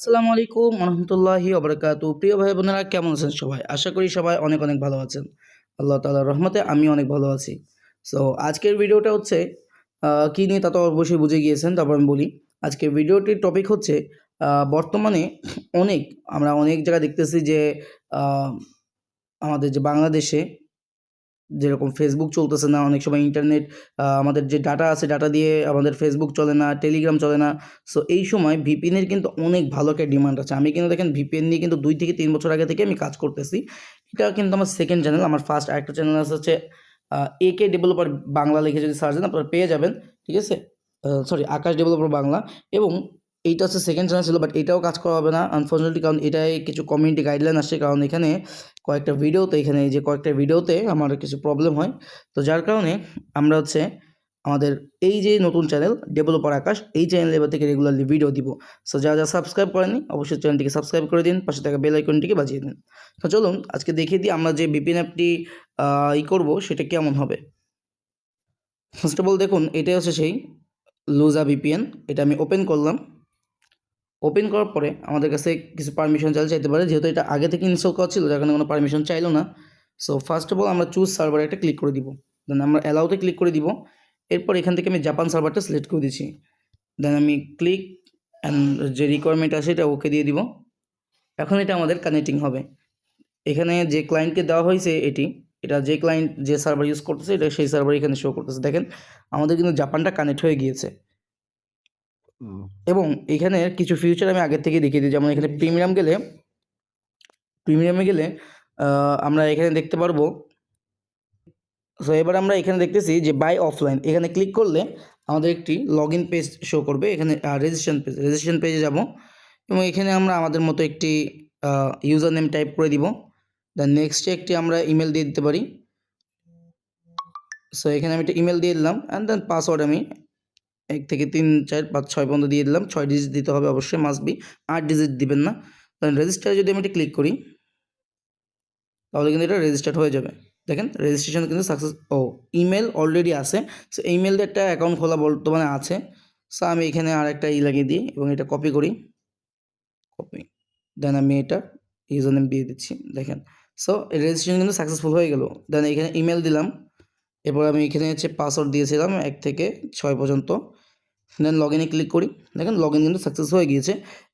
আসসালামু আলাইকুম রহমতুল্লাহি ওবরাকাতু প্রিয় ভাই বোনেরা, কেমন আছেন সবাই? আশা করি সবাই অনেক অনেক ভালো আছেন। আল্লাহ তাআলার রহমতে আমি অনেক ভালো আছি। সো আজকের ভিডিওটা হচ্ছে কী নিয়ে তা তো অবশ্যই বুঝে গিয়েছেন, তারপর আমি বলি। আজকের ভিডিওটির টপিক হচ্ছে বর্তমানে অনেক, আমরা অনেক জায়গায় দেখতেছি যে আমাদের যে বাংলাদেশে যেরকম ফেসবুক চলতেছে না, অনেক সময় ইন্টারনেট আমাদের যে ডাটা আছে ডাটা দিয়ে আমাদের ফেসবুক চলে না টেলিগ্রাম চলে না। সো এই সময় ভিপিএনের কিন্তু অনেক ভালো একটা ডিমান্ড আছে। আমি কিন্তু দেখেন ভিপিএন নিয়ে কিন্তু দুই থেকে তিন বছর আগে থেকে আমি কাজ করতেছি। এটা কিন্তু আমার সেকেন্ড চ্যানেল আমার ফার্স্ট আরেকটা চ্যানেল আছে হচ্ছে এ কে ডেভেলপার বাংলা লিখে যদি সার্চ দেন, আপনারা পেয়ে যাবেন, ঠিক আছে? সরি আকাশ ডেভেলপার বাংলা এবং এইটা হচ্ছে সেকেন্ড চ্যানেল ছিল বাট এটাও কাজ করা হবে না আনফর্চুনেটলি কারণ এটাই কিছু কমিউনিটি গাইডলাইন আসছে, কারণ এখানে কয়েকটা ভিডিওতে এখানে যে কয়েকটা ভিডিওতে আমার কিছু প্রবলেম হয়। তো যার কারণে আমরা হচ্ছে আমাদের এই যে নতুন চ্যানেল ডেভেলপার আকাশ এই চ্যানেলে এবার থেকে রেগুলারলি ভিডিও দিব। সো যারা যারা সাবস্ক্রাইব করেনি অবশ্যই চ্যানেলটিকে সাবস্ক্রাইব করে দিন, পাশে থাকা বেল আইকনটিকে বাজিয়ে দিন। তো চলুন, আজকে দেখিয়ে দিই আমরা যে বিপিএন অ্যাপটি ই করব, সেটা কেমন হবে। ফার্স্ট অফ অল দেখুন, এটাই হচ্ছে সেই লুজা বিপিএন, এটা আমি ওপেন করলাম। ওপেন করার পরে আমাদের কাছে কিছু পারমিশন চাইলে চাইতে পারে। যেহেতু এটা আগে থেকে ইনস্টল করা ছিল, যার কারণে কোনো পারমিশন চাইলো না। সো ফার্স্ট অফ অল আমরা চুজ সার্ভার একটা ক্লিক করে দিব। দেন আমরা অ্যালাউতে ক্লিক করে দিব। এরপর এখান থেকে আমি জাপান সার্ভারটা সিলেক্ট করে দিচ্ছি। দেন আমি ক্লিক অ্যান্ড যে রিকোয়ারমেন্ট আছে এটা ওকে দিয়ে দিব। এখন এটা আমাদের কানেক্টিং হবে। এখানে যে ক্লায়েন্টকে দেওয়া হয়েছে এটি, এটা যে ক্লায়েন্ট যে সার্ভার ইউজ করতেছে, এটা সেই সার্ভার এখানে শো করতেছে। দেখেন, আমাদের কিন্তু জাপানটা কানেক্ট হয়ে গিয়েছে। এবং এখানে কিছু ফিউচার আমি আগের থেকে দেখিয়ে দিই। যেমন এখানে প্রিমিয়াম গেলে প্রিমিয়ামে গেলে আমরা এখানে দেখতে পারব। সো এবার আমরা এখানে দেখতেছি যে বাই অফলাইন এখানে ক্লিক করলে আমাদের একটি লগ ইন পেজ শো করবে। এখানে রেজিস্ট্রেশন পেজ রেজিস্ট্রেশন পেজে যাব এবং এখানে আমরা আমাদের মতো একটি ইউজার নেম টাইপ করে দিব। দেন নেক্সটে একটি আমরা ইমেল দিয়ে দিতে পারি। সো এখানে আমি একটা ইমেল দিয়ে দিলাম অ্যান্ড দেন পাসওয়ার্ড আমি এক থেকে তিন, চার, পাঁচ, ছয় পর্যন্ত দিয়ে দিলাম। ছয় ডিজিট দিতে হবে অবশ্যই মাস্ট বি আট ডিজিট দিবেন না। দেন রেজিস্টারে যদি আমি এটা ক্লিক করি, তাহলে কিন্তু এটা রেজিস্টার্ড হয়ে যাবে। দেখেন রেজিস্ট্রেশন কিন্তু সাকসেস ও ইমেল অলরেডি আছে। সো ইমেল দিয়ে একটা অ্যাকাউন্ট খোলা বর্তমানে আছে। সো আমি এখানে আর একটা ই লাগিয়ে দিই এবং এটা কপি করি। কপি দেন আমি এটা ইউজার নেম দিয়ে দিচ্ছি। দেখেন। সো রেজিস্ট্রেশন কিন্তু সাকসেসফুল হয়ে গেল। দেন এখানে ইমেল দিলাম। এরপর আমি এখানে হচ্ছে পাসওয়ার্ড দিয়েছিলাম এক থেকে ছয় পর্যন্ত। দেন লগ ইনে ক্লিক করি। দেখেন লগ ইন কিন্তু সাকসেস হয়ে গিয়েছে।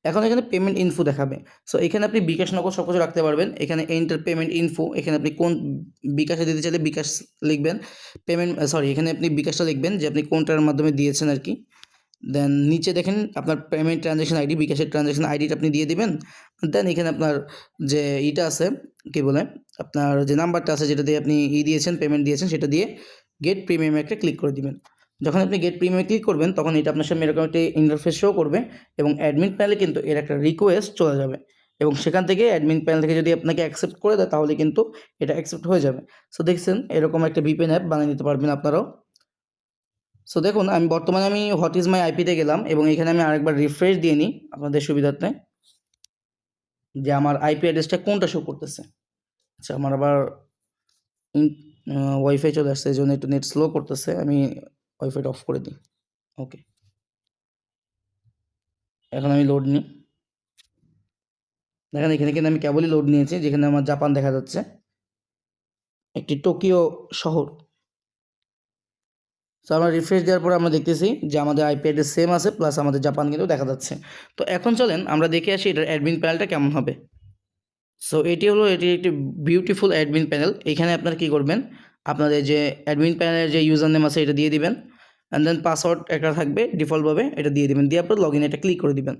এখন এখানে পেমেন্ট ইনফো দেখাবে। সো এখানে আপনি বিকাশ নগদ সব কিছু রাখতে পারবেন। এখানে এন্টার পেমেন্ট ইনফো এখানে আপনি কোন বিকাশে দিতে চাইলে বিকাশ লিখবেন। পেমেন্ট সরি এখানে আপনি বিকাশটা লিখবেন যে আপনি কোনটার মাধ্যমে দিয়েছেন আর কি। দেন নিচে দেখেন আপনার পেমেন্ট ট্রানজ্যাকশন আইডি বিকাশের ট্রানজ্যাকশন আইডিটা আপনি দিয়ে দিবেন। দেন এখানে আপনার যে ইটা আছে, কী বলে? আপনার যে নাম্বারটা আছে যেটা দিয়ে আপনি ই দিয়েছেন পেমেন্ট দিয়েছেন, সেটা দিয়ে গেট প্রিমিয়ামে একটা ক্লিক করে দিবেন। যখন আপনি গেট প্রিমিয়ামে ক্লিক করবেন, তখন এটা আপনার সামনে এরকম একটি ইন্টারফেস শো করবে এবং অ্যাডমিন প্যানেলে কিন্তু এর একটা রিকোয়েস্ট চলে যাবে। এবং সেখান থেকে অ্যাডমিন প্যানেল থেকে যদি আপনাকে অ্যাকসেপ্ট করে দেয়, তাহলে কিন্তু এটা অ্যাকসেপ্ট হয়ে যাবে। সো দেখছেন, এরকম একটা ভিপিএন অ্যাপ বানিয়ে নিতে পারবেন আপনারাও। সো দেখুন, আমি বর্তমানে আমি হোয়াট ইজ মাই আইপিতে গেলাম এবং এখানে আমি আরেকবার রিফ্রেশ দিয়ে নিই আপনাদের সুবিধার্থে যে আমার আইপি অ্যাড্রেসটা কোনটা শো করতেছে। আচ্ছা আমার আবার ওয়াইফাই চলে আসছে, এই জন্য একটু নেট স্লো করতেছে, আমি ওয়াইফাইটা অফ করে দিই। ওকে এখন আমি লোড নিই। দেখেন, এখানে কিন্তু আমি কেবলই লোড নিয়েছি, যেখানে আমার জাপান দেখা যাচ্ছে। একটি টোকিও শহর। তো আমরা রিফ্রেশ দেওয়ার পরে আমরা দেখতেছি যে আমাদের আইপ্যাডের সেম আছে প্লাস আমাদের জাপান কিন্তু দেখা যাচ্ছে। তো এখন চলেন, আমরা দেখে আসি এটার অ্যাডমিন প্যানেলটা কেমন হবে। সো এটি হলো, এটি একটি বিউটিফুল অ্যাডমিন প্যানেল এখানে আপনারা কী করবেন? আপনাদের যে অ্যাডমিন প্যানেলের যে ইউজার নেম আছে, এটা দিয়ে দিবেন। অ্যান্ড দেন পাসওয়ার্ড একটা থাকবে ডিফল্টভাবে এটা দিয়ে দিবেন। দেওয়ার পর লগ ইন এটা ক্লিক করে দিবেন।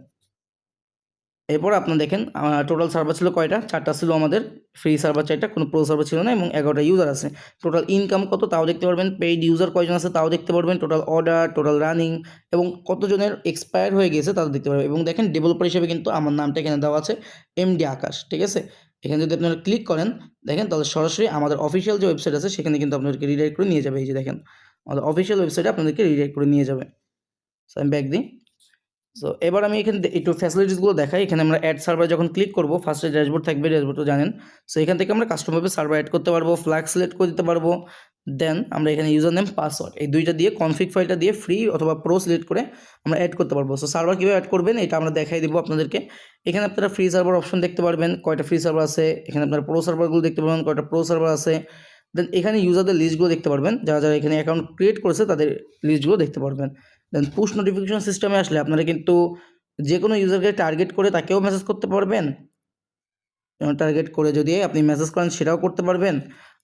এরপর আপনার দেখেন টোটাল সার্ভার ছিল কয়টা? চারটা ছিল আমাদের ফ্রি সার্ভার চারটা, কোনো প্রো সার্ভার ছিল না এবং এগারোটা ইউজার আছে। টোটাল ইনকাম কত? তাও দেখতে পারবেন পেইড ইউজার কয়জন আছে তাও দেখতে পারবেন টোটাল অর্ডার টোটাল রানিং এবং কতজনের এক্সপায়ার হয়ে গিয়েছে তাও দেখতে পারবেন। এবং দেখেন ডেভেলপার হিসেবে কিন্তু আমার নামটা এখানে দেওয়া আছে এমডি আকাশ, ঠিক আছে? এখানে যদি আপনারা ক্লিক করেন, দেখেন, তাহলে সরাসরি আমাদের অফিসিয়াল যে ওয়েবসাইট আছে, সেখানে কিন্তু আপনাদেরকে রিডাইরেক্ট করে নিয়ে যাবে। এই যে দেখেন, আমাদের অফিসিয়াল ওয়েবসাইটে আপনাদেরকে রিডাইরেক্ট করে নিয়ে যাবে। আমি ব্যাক দিই। সো এবার আমি এখানে একটু ফ্যাসিলিটিসগুলো দেখাই। এখানে আমরা অ্যাড সার্ভার যখন ক্লিক করব ফার্স্টে ড্যাশবোর্ড থাকবে ড্যাশবোর্ড তো জানেন। সো এখান থেকে আমরা কাস্টমারভাবে সার্ভার অ্যাড করতে পারব ফ্ল্যাগ সিলেক্ট করে দিতে পারব। দেন আমরা এখানে ইউজার নেম পাসওয়ার্ড এই দুইটা দিয়ে কনফিগ ফাইলটা দিয়ে ফ্রি অথবা প্রো সিলেক্ট করে আমরা অ্যাড করতে পারব। সো সার্ভার কীভাবে অ্যাড করবেন, এটা আমরা দেখাই দেবো আপনাদেরকে। এখানে আপনারা ফ্রি সার্ভার অপশন দেখতে পারবেন, কয়টা ফ্রি সার্ভার আছে। এখানে আপনারা প্রো সার্ভারগুলো দেখতে পারবেন, কয়টা প্রো সার্ভার আছে। দেন এখানে ইউজারদের লিস্টগুলো দেখতে পারবেন। যারা যারা এখানে অ্যাকাউন্ট ক্রিয়েট করেছে, তাদের লিস্টগুলো দেখতে পারবেন। দেন পুশ নোটিফিকেশন সিস্টেমে আসলে আপনারা কিন্তু যে কোনো ইউজারকে টার্গেট করে তাকেও মেসেজ করতে পারবেন। টার্গেট করে যদি আপনি মেসেজ করেন সেটাও করতে পারবেন।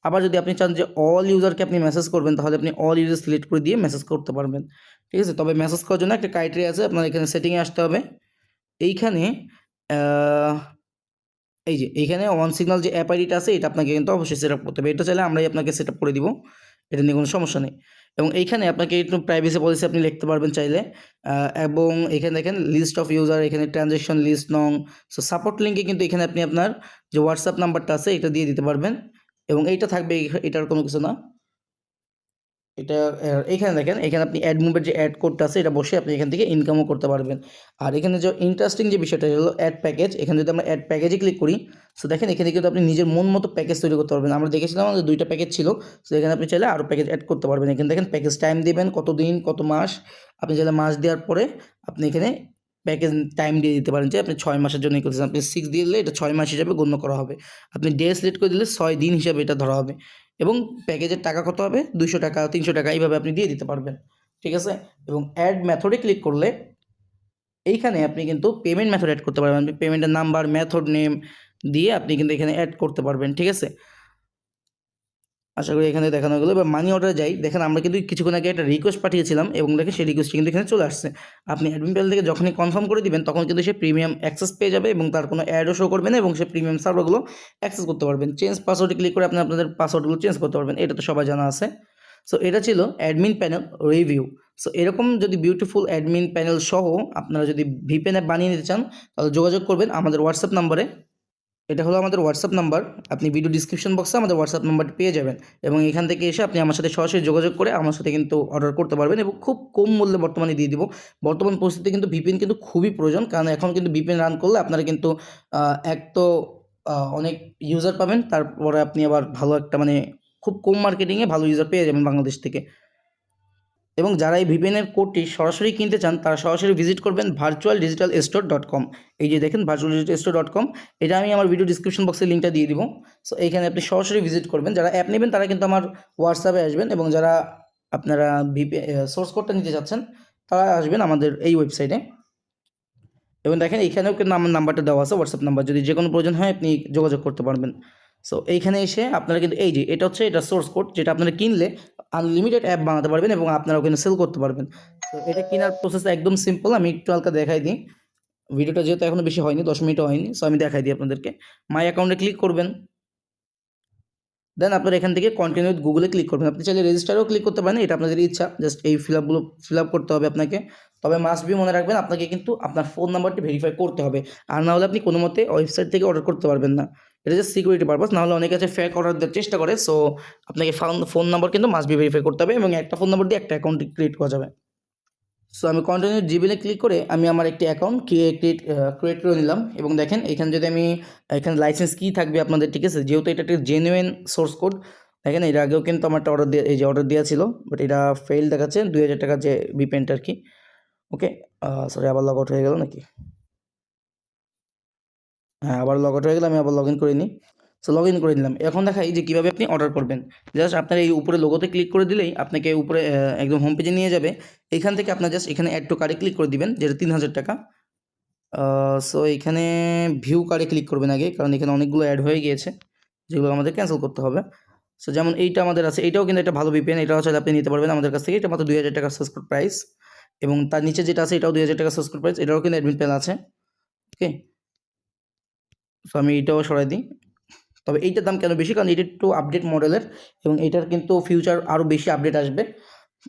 আবার যদি আপনি চান যে অল ইউজারকে আপনি মেসেজ করবেন, তাহলে আপনি অল ইউজার সিলেক্ট করে দিয়ে মেসেজ করতে পারবেন। ঠিক আছে? তবে মেসেজ করার জন্য একটা ক্রাইটেরিয়া আছে, আপনার এখানে সেটিংয়ে আসতে হবে। এইখানে এই যে, এইখানে ওয়ান সিগনাল যে অ্যাপ আইডিটা আছে, এটা আপনাকে কিন্তু অবশ্যই সেট আপ করতে হবে। এটা চাইলে আমরাই আপনাকে সেট আপ করে দিব। এটা নিয়ে কোনো সমস্যা নেই। এবং এইখানে আপনাকে একটু প্রাইভেসি পলিসি আপনি লিখতে পারবেন চাইলে। এবং এখানে দেখেন লিস্ট অফ ইউজার এখানে ট্রানজ্যাকশন লিস্ট নং সো সাপোর্ট লিঙ্কে কিন্তু এখানে আপনি আপনার যে হোয়াটসঅ্যাপ নাম্বারটা আছে, এটা দিয়ে দিতে পারবেন। এবং এইটা থাকবে এটার কোনো কিছু না। এটা এখানে দেখেন, এখানে আপনি অ্যাড মুভের যে অ্যাড কোডটা আছে, এটা বসে আপনি এখান থেকে ইনকামও করতে পারবেন। আর এখানে যে ইন্টারেস্টিং যে বিষয়টা হলো অ্যাড প্যাকেজ এখানে যদি আমরা অ্যাড প্যাকেজে ক্লিক করি সো দেখেন এখানে কিন্তু আপনি নিজের মন মতো প্যাকেজ তৈরি করতে পারবেন। আমরা দেখেছিলাম আমাদের দুইটা প্যাকেজ ছিল সো এখানে আপনি চাইলে আরও প্যাকেজ অ্যাড করতে পারবেন। এখানে দেখেন প্যাকেজ টাইম দেবেন, কত দিন, কত মাস। আপনি চাইলে মাস দেওয়ার পরে আপনি এখানে প্যাকেজ টাইম দিয়ে দিতে পারেন যে আপনি ছয় মাসের জন্য করতেছেন আপনি সিক্স দিয়ে দিলে এটা ছয় মাস হিসাবে গণ্য করা হবে। আপনি ডে সিলেক্ট করে দিলে ছয় দিন হিসাবে এটা ধরা হবে। এবং প্যাকেজের টাকা কত হবে? দুশো টাকা, তিনশো টাকা, এইভাবে আপনি দিয়ে দিতে পারবেন, ঠিক আছে? এবং অ্যাড মেথডে ক্লিক করলে এইখানে আপনি কিন্তু পেমেন্ট মেথড অ্যাড করতে পারবেন। পেমেন্টের নাম্বার মেথড নেম দিয়ে আপনি কিন্তু এখানে অ্যাড করতে পারবেন, ঠিক আছে? আশা করি এখানে দেখানো গেলো। এবার মানি অর্ডার যাই, দেখেন আমরা কিন্তু কিছুক্ষণ আগে একটা রিকোয়েস্ট পাঠিয়েছিলাম এবং দেখে সেই রিকোয়েস্টটি কিন্তু এখানে চলে আসছে। আপনি অ্যাডমিন প্যানেল থেকে যখনই কনফার্ম করে দিবেন, তখন কিন্তু সে প্রিমিয়াম অ্যাক্সেস পেয়ে যাবে এবং তার কোনো অ্যাডও শো করবে না এবং সে প্রিমিয়াম সার্ভারগুলো অ্যাক্সেস করতে পারবেন। চেঞ্জ পাসওয়ার্ডে ক্লিক করে আপনি আপনাদের পাসওয়ার্ডগুলো চেঞ্জ করতে পারবেন, এটা তো সবাই জানা আছে। সো এটা ছিল অ্যাডমিন প্যানেল রিভিউ সো এরকম যদি বিউটিফুল অ্যাডমিন প্যানেল সহ আপনারা যদি ভিপেন বানিয়ে নিতে চান, তাহলে যোগাযোগ করবেন আমাদের হোয়াটসঅ্যাপ নাম্বারে এটা হলো আমাদের হোয়াটসঅ্যাপ নাম্বার আপনি ভিডিও ডিসক্রিপশন বক্সে আমাদের হোয়াটসঅ্যাপ নাম্বারটি পেয়ে যাবেন এবং এখান থেকে এসে আপনি আমার সাথে সরাসরি যোগাযোগ করে আমার সাথে কিন্তু অর্ডার করতে পারবেন এবং খুব কম মূল্যে বর্তমানে দিয়ে দিব। বর্তমান পরিস্থিতিতে কিন্তু ভিপিএন কিন্তু খুবই প্রয়োজন, কারণ এখন কিন্তু ভিপিএন রান করলে আপনারা কিন্তু এক তো অনেক ইউজার পাবেন, তারপরে আপনি আবার ভালো একটা মানে খুব কম মার্কেটিংয়ে ভালো ইউজার পেয়ে যাবেন বাংলাদেশ থেকে। এবং যারা এই ভিপিএনের কোডটি সরাসরি কিনতে চান, তারা সরাসরি ভিজিট করবেন virtual digital store dot com এই যে দেখেন virtual digital store dot com এটা আমি আমার ভিডিও ডিসক্রিপশন বক্সে লিঙ্কটা দিয়ে দিব। সো এইখানে আপনি সরাসরি ভিজিট করবেন। যারা অ্যাপ নেবেন, তারা কিন্তু আমার হোয়াটসঅ্যাপে আসবেন এবং যারা আপনারা ভিপি সোর্স কোডটা নিতে চাচ্ছেন, তারা আসবেন আমাদের এই ওয়েবসাইটে এবং দেখেন, এইখানেও কিন্তু আমার নাম্বারটা দেওয়া আছে হোয়াটসঅ্যাপ নাম্বার যদি যে কোনো প্রয়োজন হয়, আপনি যোগাযোগ করতে পারবেন। সো এইখানে এসে আপনারা কিন্তু, এই যে, এটা হচ্ছে, এটা সোর্স কোড যেটা আপনারা কিনলে আনলিমিটেড অ্যাপ বানাতে পারবেন এবং আপনারা ওখানে সেল করতে পারবেন। তো এটা কেনার প্রসেস একদম সিম্পল আমি একটু হালকা দেখাই দিই। ভিডিওটা যেহেতু এখনও বেশি হয়নি, দশ মিনিটও হয়নি সো আমি দেখাই দিই আপনাদেরকে। মাই অ্যাকাউন্টে ক্লিক করবেন। দেন আপনারা এখান থেকে কন্টিনিউ গুগলে ক্লিক করবেন। আপনি চাইলে রেজিস্টারেও ক্লিক করতে পারেন, এটা আপনাদের ইচ্ছা। জাস্ট এই ফিল আপগুলো ফিল আপ করতে হবে আপনাকে। তবে মাস্ট বি মনে রাখবেন, আপনাকে কিন্তু আপনার ফোন নাম্বারটি ভেরিফাই করতে হবে। আর না হলে আপনি কোনো মতে ওয়েবসাইট থেকে অর্ডার করতে পারবেন না। এটা জাস্ট সিকিউরিটি পারপাস না হলে অনেকে আছে ফেক অর্ডার দেওয়ার চেষ্টা করে সো আপনাকে ফোন নাম্বার কিন্তু মাস্ট বি ভেরিফাই করতে হবে এবং একটা ফোন নাম্বার দিয়ে একটা অ্যাকাউন্ট ক্রিয়েট করা যাবে। সো আমি কন্টিনিউ জিবিলে ক্লিক করে আমি আমার একটি অ্যাকাউন্ট ক্রিয়েট ক্রিয়েট করে নিলাম এবং দেখেন এখানে যদি আমি, এখানে লাইসেন্স কী থাকবে আপনাদের, ঠিক আছে? যেহেতু এটা একটা জেনুইন সোর্স কোড দেখেন এর আগেও কিন্তু আমার একটা অর্ডার দিয়ে, এই যে অর্ডার দেওয়া ছিল বাট এটা ফেল দেখাচ্ছে, দুই হাজার টাকা যে বিপেন্ট আর কি ওকে সরি আবার লগ আউট হয়ে গেল নাকি? হ্যাঁ আবার লগ আউট হয়ে গেলে আমি আবার লগ ইন করে নিই। সো লগ ইন করে নিলাম। এখন দেখাই যে কীভাবে আপনি অর্ডার করবেন? জাস্ট আপনার এই উপরে লোগোতে ক্লিক করে দিলেই আপনাকে উপরে একদম হোম পেজে নিয়ে যাবে। এখান থেকে আপনার জাস্ট এখানে অ্যাড টু কার্ডে ক্লিক করে দিবেন, যেটা তিন হাজার টাকা। সো এখানে ভিউ কার্ডে ক্লিক করবেন আগে, কারণ এখানে অনেকগুলো অ্যাড হয়ে গিয়েছে, যেগুলো আমাদের ক্যান্সেল করতে হবে। সো যেমন এইটা আমাদের আছে এইটাও কিন্তু একটা ভালো বিপিএন এটাও চাইলে আপনি নিতে পারবেন আমাদের কাছ থেকে, এটা মাত্র দুই হাজার টাকা সাবস্ক্রাইব প্রাইস এবং তার নিচে যেটা আছে, এটাও দুই হাজার টাকা সাবস্ক্রাইব প্রাইস এটাও কিন্তু অ্যাডমিট প্ল্যান আছে। ওকে সো আমি এইটাও সরাই দিই। তবে এইটার দাম কেন বেশি? কারণ এটা একটু আপডেট মডেলের এবং এটার কিন্তু ফিউচার আরও বেশি আপডেট আসবে।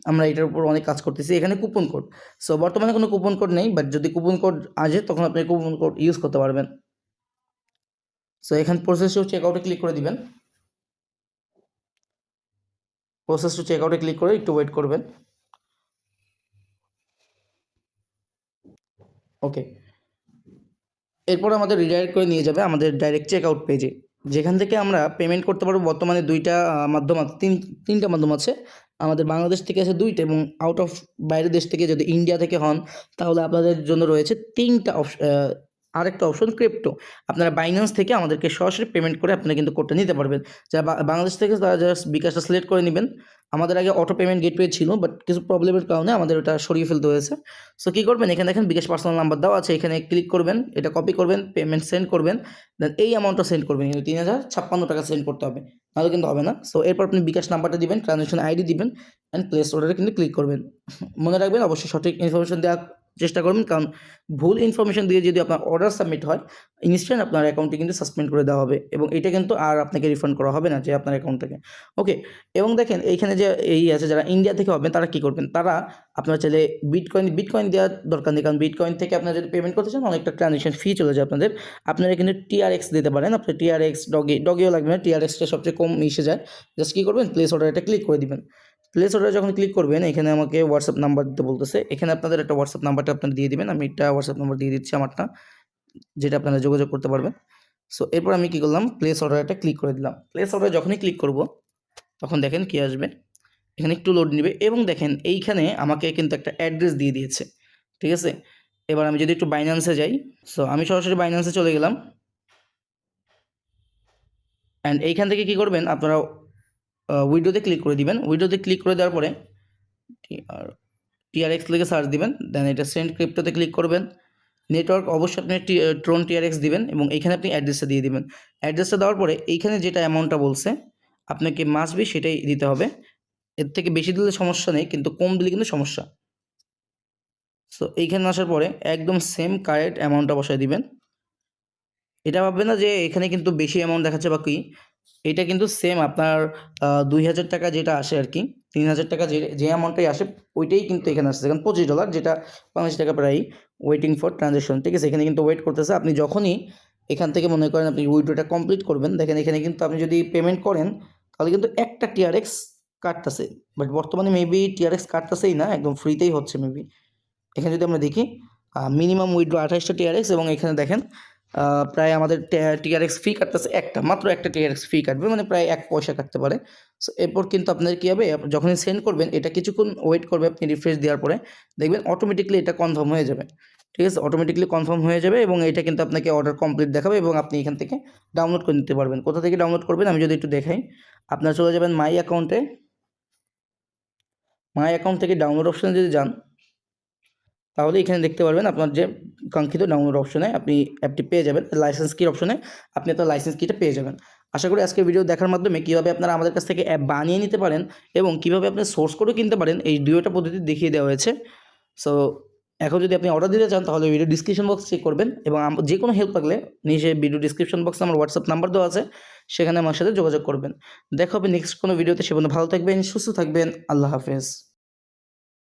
আমরা এটার উপর অনেক কাজ করতেছি। এখানে কুপন কোড সো বর্তমানে কোনো কুপন কোড নেই বাট যদি কুপন কোড আসে, তখন আপনি কুপন কোড ইউজ করতে পারবেন। সো এখানে প্রসেস টু চেক আউটে ক্লিক করে দিবেন। প্রসেস টু চেক আউটে ক্লিক করে একটু ওয়েট করবেন। ওকে এরপর আমাদের রিডাইরেক্ট করে নিয়ে যাবে আমাদের ডাইরেক্ট চেক আউট পেজে যেখান থেকে আমরা পেমেন্ট করতে পারব, বর্তমানে দুইটা মাধ্যম আছে, তিন, তিনটা মাধ্যম আছে। আমাদের বাংলাদেশ থেকে আছে দুইটা এবং আউট অফ বাইরের দেশ থেকে যদি ইন্ডিয়া থেকে হন, তাহলে আপনাদের জন্য রয়েছে তিনটা অপশ আরেকটা অপশন ক্রিপ্টো আপনারা বাইন্যান্স থেকে আমাদেরকে সরাসরি পেমেন্ট করে আপনারা কিন্তু কোডটা নিতে পারবেন। যারা বাংলাদেশ থেকে তারা জাস্ট বিকাশটা সিলেক্ট করে নেবেন। আমাদের আগে অটো পেমেন্ট গেটওয়ে ছিল বাট কিছু প্রবলেমের কারণে আমাদের ওটা সরিয়ে ফেলতে হয়েছে। সো কী করবেন? এখানে দেখেন বিকাশ পার্সোনাল নাম্বার দেওয়া আছে, এখানে ক্লিক করবেন, এটা কপি করবেন পেমেন্ট সেন্ড করবেন দেন এই অ্যামাউন্টটা সেন্ড করবেন। কিন্তু তিন হাজার ছাপ্পান্ন টাকা সেন্ড করতে হবে, নাহলে কিন্তু হবে না। সো এরপর আপনি বিকাশ নাম্বারটা দিবেন ট্রানজ্যাকশন আইডি দিবেন অ্যান্ড প্লেস অর্ডারে কিন্তু ক্লিক করবেন। মনে রাখবেন, অবশ্যই সঠিক ইনফরমেশন দেওয়ার চেষ্টা করবেন। কারণ ভুল ইনফরমেশন দিয়ে যদি আপনার অর্ডার সাবমিট হয় ইনস্ট্যান্ট আপনার অ্যাকাউন্টে কিন্তু সাসপেন্ড করে দেওয়া হবে এবং এটা কিন্তু আর আপনাকে রিফান্ড করা হবে না যে আপনার অ্যাকাউন্ট থেকে। ওকে এবং দেখেন এইখানে যে এই আছে, যারা ইন্ডিয়া থেকে হবেন তারা কী করবেন? তারা আপনার চাইলে বিটকয়েন বিটকয়েন দেওয়ার দরকার নেই। কারণ বিটকয়েন থেকে আপনারা যদি পেমেন্ট করতে চান, অনেকটা ট্রানজেকশন ফি চলে যায় আপনাদের। আপনারা কিন্তু টিআরএক্স দিতে পারেন। আপনি টিআরএক্স ডগি ডগিও লাগবে না। টিআরএক্সটা সবচেয়ে কম মিশে যায়। জাস্ট কী করবেন? প্লেস অর্ডারটা ক্লিক করে দিবেন। প্লেস অর্ডার যখন ক্লিক করবেন, এখানে আমাকে হোয়াটসঅ্যাপ নাম্বার দিতে বলতেছে। এখানে আপনাদের একটা হোয়াটসঅ্যাপ নাম্বারটা আপনারা দিয়ে দিবেন। আমি একটা হোয়াটসঅ্যাপ নাম্বার দিয়ে দিচ্ছি আমারটা, যেটা আপনারা যোগাযোগ করতে পারবেন। সো এরপর আমি কী করলাম? প্লেস অর্ডারটা ক্লিক করে দিলাম। প্লেস অর্ডার যখনই ক্লিক করব, তখন দেখেন কী আসবে? এখানে একটু লোড নেবে এবং দেখেন এইখানে আমাকে কিন্তু একটা অ্যাড্রেস দিয়ে দিয়েছে। ঠিক আছে? এবার আমি যদি একটু বাইন্যান্সে যাই সো আমি সরাসরি বাইন্যান্সে চলে গেলাম। অ্যান্ড এইখান থেকে কী করবেন? আপনারা উইডোতে ক্লিক করে দিবেন। উইডোতে ক্লিক করে দেওয়ার পরে টিআর টিআরএক্স লিখে সার্চ দিবেন দেন এটা সেন্ড ক্রিপ্টোতে ক্লিক করবেন। নেটওয়ার্ক অবশ্যই আপনি ট্রোন টিআরএক্স দিবেন এবং এইখানে আপনি অ্যাড্রেসটা দিয়ে দিবেন। অ্যাড্রেসটা দেওয়ার পরে এইখানে যেটা অ্যামাউন্টটা বলছে, আপনাকে মাস্ট বি সেটাই দিতে হবে। এর থেকে বেশি দিলে সমস্যা নেই, কিন্তু কম দিলে কিন্তু সমস্যা। সো এইখানে আসার পরে একদম সেম কারেক্ট অ্যামাউন্টটা বসায় দিবেন। এটা ভাববে না যে এখানে কিন্তু বেশি অ্যামাউন্ট দেখাচ্ছে বা কি। এটা কিন্তু সেম আপনার দুই হাজার টাকা যেটা আসে আর কি, তিন হাজার টাকা যে যে অ্যামাউন্টটাই আসে, ওইটাই কিন্তু এখানে আসছে কারণ পঁচিশ ডলার যেটা বাংলাদেশ টাকা প্রায় ওয়েটিং ফর ট্রানজ্যাকশন ঠিক আছে? এখানে কিন্তু ওয়েট করতেছে। আপনি যখনই এখান থেকে মনে করেন আপনি উইড্রোটা কমপ্লিট করবেন, দেখেন এখানে কিন্তু আপনি যদি পেমেন্ট করেন, তাহলে কিন্তু একটা টিআরএক্স কাটতেছে। বাট বর্তমানে মেবি টিআরএক্স কাটতেছেই না, একদম ফ্রিতেই হচ্ছে মেবি এখানে যদি আমরা দেখি মিনিমাম উইড্রো আঠাশটা টিআরএক্স এবং এখানে দেখেন প্রায় আমাদের টিআরএক্স ফি কাটতেছে একটা, মাত্র একটা টিআরএক্স ফি কাটবে মানে প্রায় এক পয়সা কাটতে পারে। সো এরপর কিন্তু আপনাদের কী হবে যখনই সেন্ড করবেন, এটা কিছুক্ষণ ওয়েট করবে, আপনি রিফ্রেশ দেওয়ার পরে দেখবেন অটোমেটিকলি এটা কনফার্ম হয়ে যাবে। ঠিক আছে? অটোমেটিকলি কনফার্ম হয়ে যাবে এবং এটা কিন্তু আপনাকে অর্ডার কমপ্লিট দেখাবে এবং আপনি এখান থেকে ডাউনলোড করে নিতে পারবেন। কোথা থেকে ডাউনলোড করবেন, আমি যদি একটু দেখাই। আপনারা চলে যাবেন মাই অ্যাকাউন্টে মাই অ্যাকাউন্ট থেকে ডাউনলোড অপশানে যদি যান তাহলে এখানে দেখতে পারবেন আপনার যে কাঙ্ক্ষিত ডাউনলোড অপশনে আপনি অ্যাপটি পেয়ে যাবেন লাইসেন্স কির অপশনে আপনি আপনার লাইসেন্স কিটা পেয়ে যাবেন। আশা করি আজকের ভিডিও দেখার মাধ্যমে কীভাবে আপনারা আমাদের কাছ থেকে অ্যাপ বানিয়ে নিতে পারেন এবং কীভাবে আপনি সোর্স করেও কিনতে পারেন, এই দুয়োটা পদ্ধতি দেখিয়ে দেওয়া হয়েছে। সো এখন যদি আপনি অর্ডার দিতে চান, তাহলে ভিডিও ডিসক্রিপশন বক্স চেক করবেন এবং যে কোনো হেল্প লাগলে নিচে ভিডিও ডিসক্রিপশন বক্সে আমার হোয়াটসঅ্যাপ নাম্বার দেওয়া আছে, সেখানে আমার সাথে যোগাযোগ করবেন। দেখা হবে নেক্সট কোনো ভিডিওতে সে ভালো থাকবেন, সুস্থ থাকবেন, আল্লাহ হাফেজ।